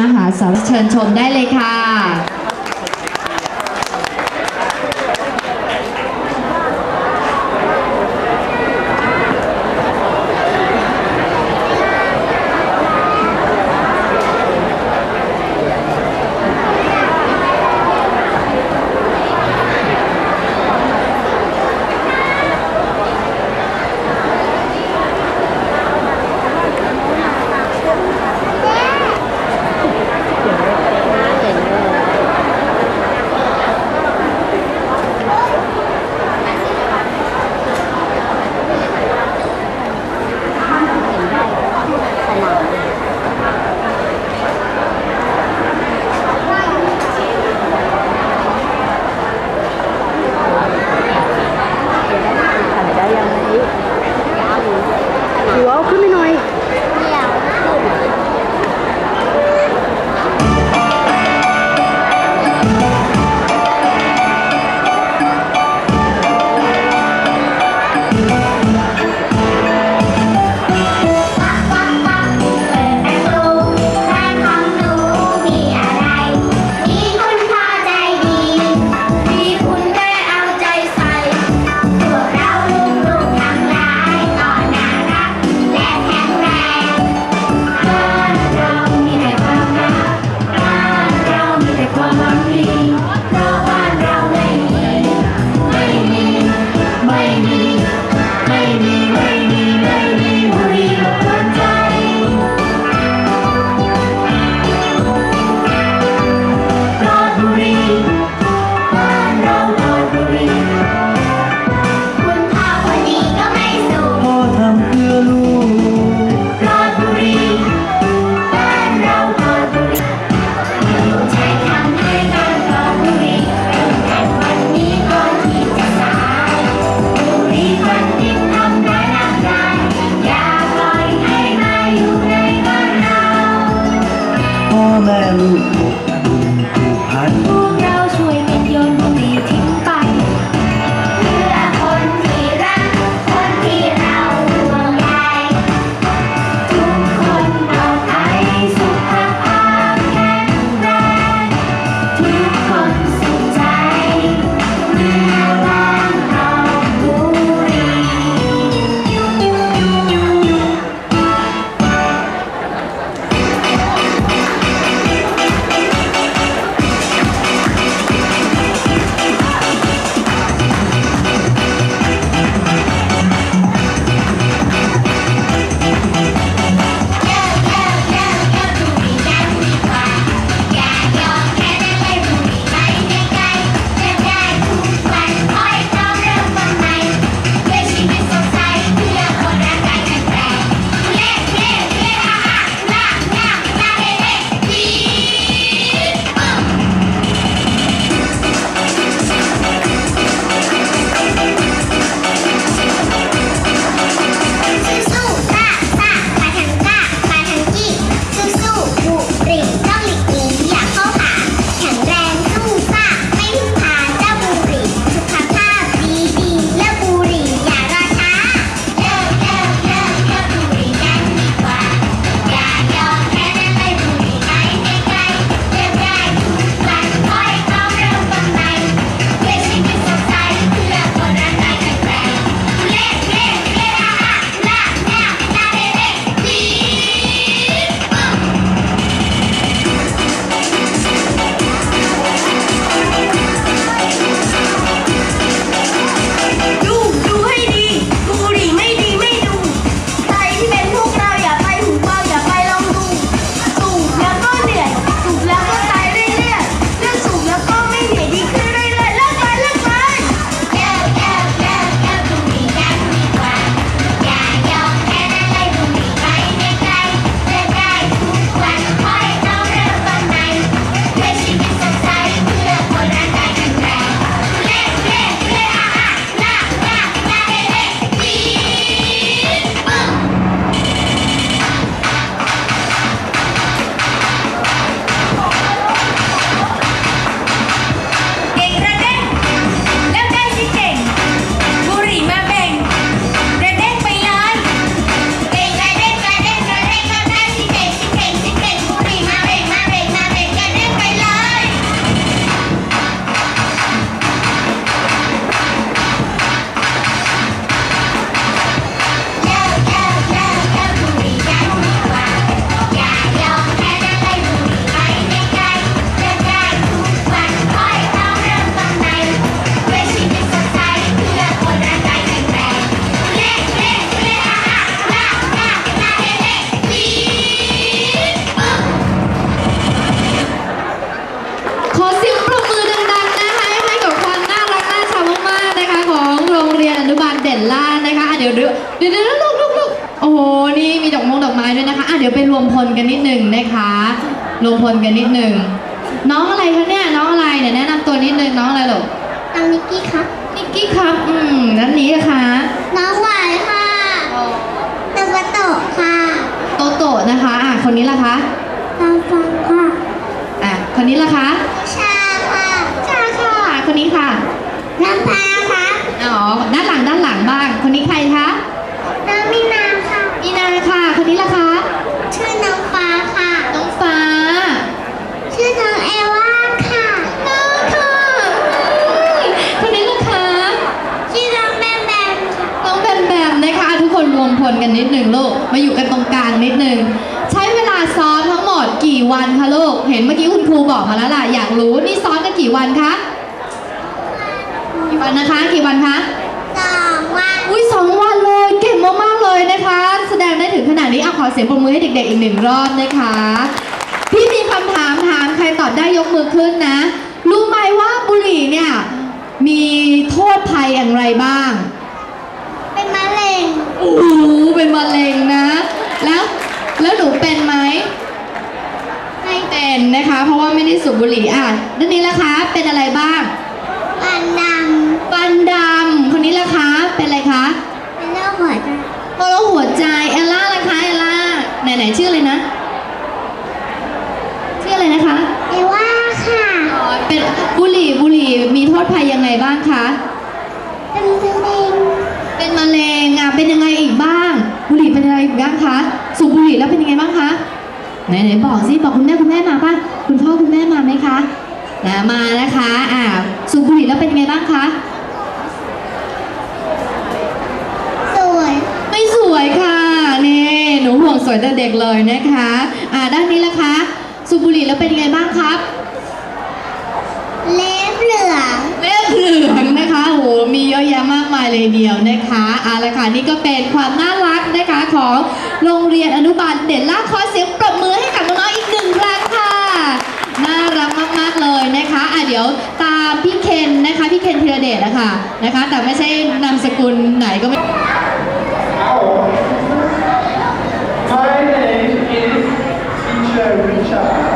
มหาสารเชิญชมได้เลยค่ะ เดี๋ยวเดี๋ยวลูกลูกลูกโอ้โหนี่มีดอกมงดอกไม้ด้วยนะคะอะเดี๋ยวไปรวมพลกันนิดหนึ่งนะคะ รวมพลกันนิดหนึ่งน้องอะไรคะเนี่ยน้องอะไรเนี่ยแนะนำตัวนิดหนึ่งน้องอะไรหรอน้องนิกกี้ครับ นิกกี้ครับอืมนั้นนี้นะคะน้องหวานค่ะตะวันตกค่ะโตโตะนะคะอะคนนี้ล่ะคะน้องฟังค่ะอะคนนี้ล่ะคะชาค่ะชาค่ะคนนี้ค่ะน้ำพาค่ะ อ๋อ ด้านหลังด้านหลังบ้าง คนนี้ใครคะ น้องมินาค่ะ อีนาค่ะ คนนี้ล่ะคะ ชื่อน้องฟ้าค่ะ น้องฟ้า ชื่อน้องเอว่าค่ะ น้องค่ะคนนี้ล่ะคะ ชื่อน้องแบมแบมค่ะ น้องแบมแบมนะคะทุก คนรวมพลกันนิดหนึ่งลูก มาอยู่กันตรงกลางนิดหนึ่งใช้เวลาซ้อมทั้งหมดกี่วันคะลูก เห็นเมื่อกี้คุณครูบอกมาแล้วล่ะ อยากรู้ นี่ซ้อมกันกี่วันคะ กี่วันนะคะ กี่วันคะสองวัน อุ้ยสองวันเลย เก่งมากๆเลยนะคะ แสดงได้ถึงขนาดนี้เอาขอเสียงปรบมือให้เด็กๆอีกหนึ่งรอบนะคะ พี่มีคำถามถามใครตอบได้ยกมือขึ้นนะ รู้ไหมว่าบุหรี่เนี่ยมีโทษภัยอย่างไรบ้างเป็นมะเร็ง โอ้โหเป็นมะเร็งนะ แล้วแล้วหนูเป็นไหมไม่เป็นนะคะ เพราะว่าไม่ได้สูบบุหรี่อะด้านนี้ล่ะคะเป็นอะไรบ้างปันดฟันดำคนนี้ล่ะคะ เป็นอะไรคะำเป็นโรคหัวใจโรคหัวใจเอลล่าล่ะคะเอลล่าไหนไหนชื่ออะไรนะชื่ออะไรนะคะเอว่าค่ะอ๋อเป็นบุหรี่บุหรี่มีโทษภัยยังไงบ้างคะเป็นมะเร็งเป็นมะเร็งอ่ะเป็นยังไงอีกบ้าง บุหรี่เป็นอะไรอีกบ้างคะสูบบุหรี่แล้วเป็นยังไงบ้างคะไหนไหนบอกสิบอกคุณแม่คุณแม่มาป่ะคุณพ่อคุณแม่มาไหมคะนะมานะคะอ่าสูบบุหรี่แล้วเป็นยังไงบ้างคะสวยไม่สวยค่ะนี่หนูห่วงสวยแต่เด็กเลยนะคะอ่าด้านนี้ล่ะคะสูบบุหรี่แล้วเป็นยังไงบ้างครับ เล็บเหลือง เลือดเหลืองนะคะโอ้โหมีเยอะแยะมากมายเลยเดียวนะคะเอาละค่ะนี่ก็เป็นความน่ารักนะคะของโรงเรียนอนุบาลเด่นล่าขอเสียงปรบมือให้กับน้องๆอีกหนึ่งครั้งค่ะน่ารักมากๆเลยนะคะอะเดี๋ยวตามพี่เคนนะคะพี่เคนธีรเดชนะคะนะคะ แต่ไม่ใช่นามสกุลไหนก็ไม่ My name is Teacher Richard.